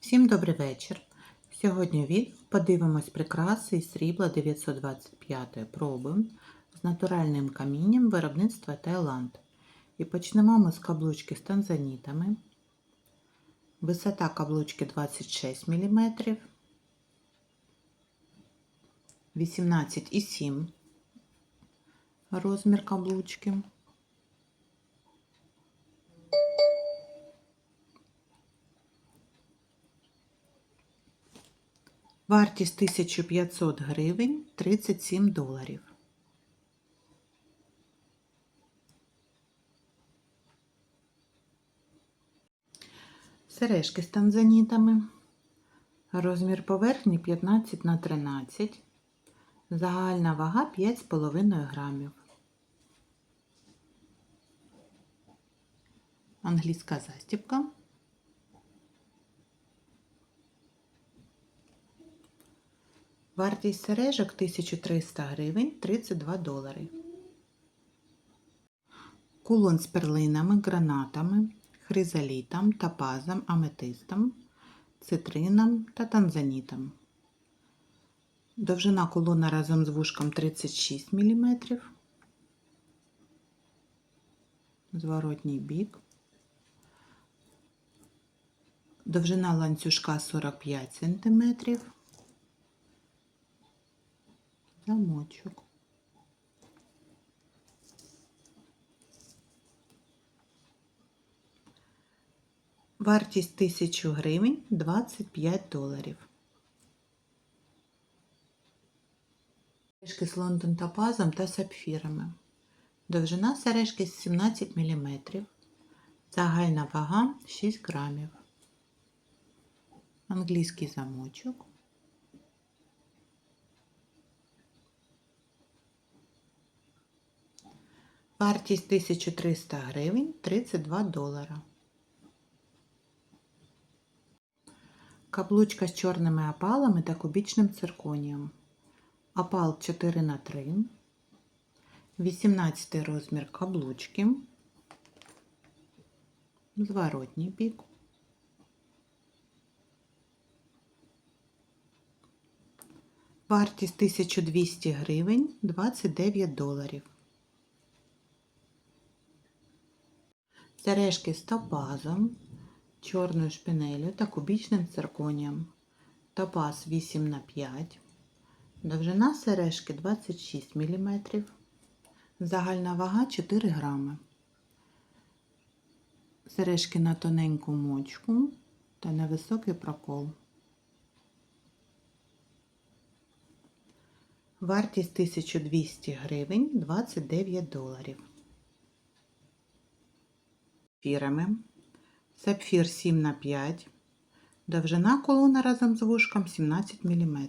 Всім добрий вечір. Сьогодні від подивимось прикраси із срібла 925 проби з натуральним камінням виробництва Таїланд. І почнемо ми з каблучки з танзанітами. Висота каблучки 26 мм, 18,7 розмір каблучки. Вартість 1500 гривень 37 доларів. Сережки з танзанітами. Розмір поверхні 15 на 13. Загальна вага 5,5 грамів. Англійська застібка. Вартість сережок 1300 гривень 32 долари. Кулон з перлинами, гранатами, хризалітом, топазом, аметистом, цитрином та танзанітом. Довжина кулона разом з вушком 36 мм. Зворотній бік. Довжина ланцюжка 45 см. Замочок. Вартість 1000 гривень 25 доларів. Сережки з Лондон топазом та сапфірами. Довжина сережки 17 мм. Загальна вага 6 грамів. Англійський замочок. Вартість 1300 гривень 32 долара. Каблучка з чорними опалами та кубічним цирконієм. Опал 4 на 3 18 розмір каблучки. Зворотній бік. Вартість 1200 гривень 29 доларів. Сережки з топазом, чорною шпинелью та кубічним цирконієм. Топаз 8 на 5 Довжина сережки 26 мм. Загальна вага 4 грами. Сережки на тоненьку мочку та невисокий прокол. Вартість 1200 гривень 29 доларів. Сапфірами. Сапфір 7 на 5 Довжина колона разом з вушком 17 мм.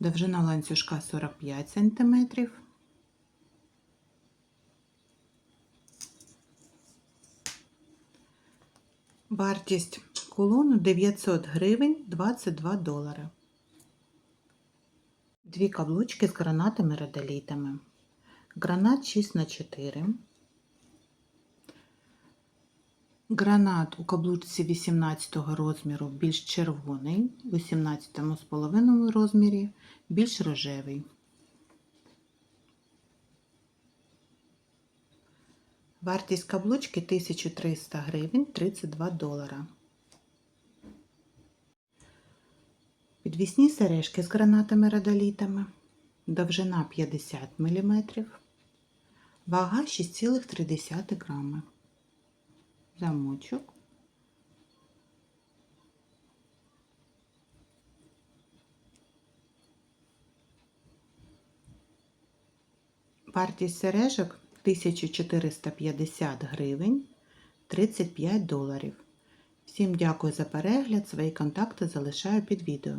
Довжина ланцюжка 45 см. Вартість кулону 900 гривень 22 долари. Дві каблучки з гранатами радолітами. Гранат 6 на 4 Гранат у каблучці 18 розміру більш червоний, у 18,5 розмірі більш рожевий. Вартість каблучки 1300 гривень 32 долара. Підвісні сережки з гранатами радолітами. Довжина 50 мм. Вага 6,3 грами. Замочок. Вартість сережок 1450 гривень 35 доларів. Всім дякую за перегляд. Свої контакти залишаю під відео.